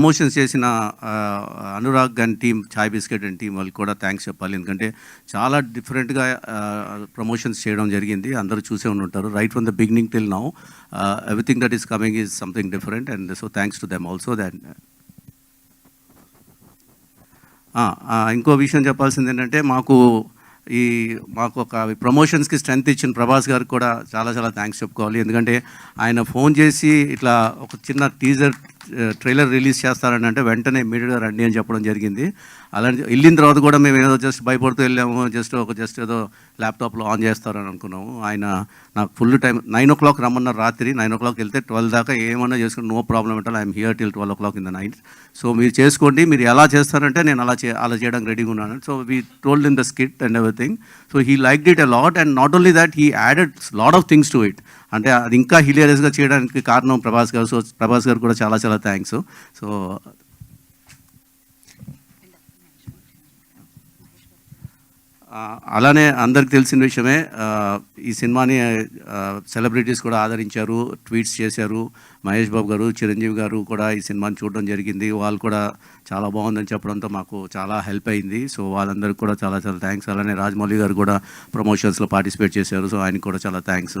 Promotions చేసిన Anurag and team Chai Bisket and team వాళ్ళకి కూడా థ్యాంక్స్ చెప్పాలి. ఎందుకంటే చాలా డిఫరెంట్గా ప్రమోషన్స్ చేయడం జరిగింది. అందరూ చూసే ఉంటారు. Right from the beginning till now everything that is coming is something different and so thanks to them also that ఇంకో విషయం చెప్పాల్సింది ఏంటంటే మాకు ఈ మాకు ఒక ప్రమోషన్స్కి స్ట్రెంత్ ఇచ్చిన ప్రభాస్ గారికి కూడా చాలా చాలా థ్యాంక్స్ చెప్పుకోవాలి. ఎందుకంటే ఆయన ఫోన్ చేసి ఇట్లా ఒక చిన్న టీజర్ ట్రైలర్ రిలీజ్ చేస్తారని అంటే వెంటనే ఇమీడియట్గా రండి అని చెప్పడం జరిగింది. అలాంటి వెళ్ళిన తర్వాత కూడా మేము ఏదో జస్ట్ భయపడుతూ వెళ్ళాము జస్ట్ ఒక జస్ట్ ఏదో ల్యాప్టాప్లో ఆన్ చేస్తారని అనుకున్నాము. ఆయన నాకు full time nine o'clock రమ్మన్నారు రాత్రి. నైన్ ఓ క్లాక్ వెళ్తే ట్వెల్వ్ దాకా ఏమన్నా చేసుకుని నో ప్రాబ్లం అంటే I'm here till twelve o'clock in the night. So మీరు చేసుకోండి మీరు ఎలా చేస్తారంటే నేను అలా చే అలా చేయడానికి రెడీగా ఉన్నాను. So we told in the skit and everything. So he like it a lot and not only that he added lot of things to it. అంటే అది ఇంకా హిలేరియస్గా చేయడానికి కారణం ప్రభాస్ గారు. సో ప్రభాస్ గారు కూడా చాలా చాలా థ్యాంక్స్. సో అలానే అందరికి తెలిసిన విషయమే ఈ సినిమాని సెలబ్రిటీస్ కూడా ఆదరించారు ట్వీట్స్ చేశారు. మహేష్ బాబు గారు చిరంజీవి గారు కూడా ఈ సినిమాని చూడడం జరిగింది. వాళ్ళు కూడా చాలా బాగుందని చెప్పడంతో మాకు చాలా హెల్ప్ అయింది. సో వాళ్ళందరికీ కూడా చాలా చాలా థ్యాంక్స్. అలానే రాజమౌళి గారు కూడా ప్రమోషన్స్లో పార్టిసిపేట్ చేశారు. సో ఆయనకు కూడా చాలా thanks.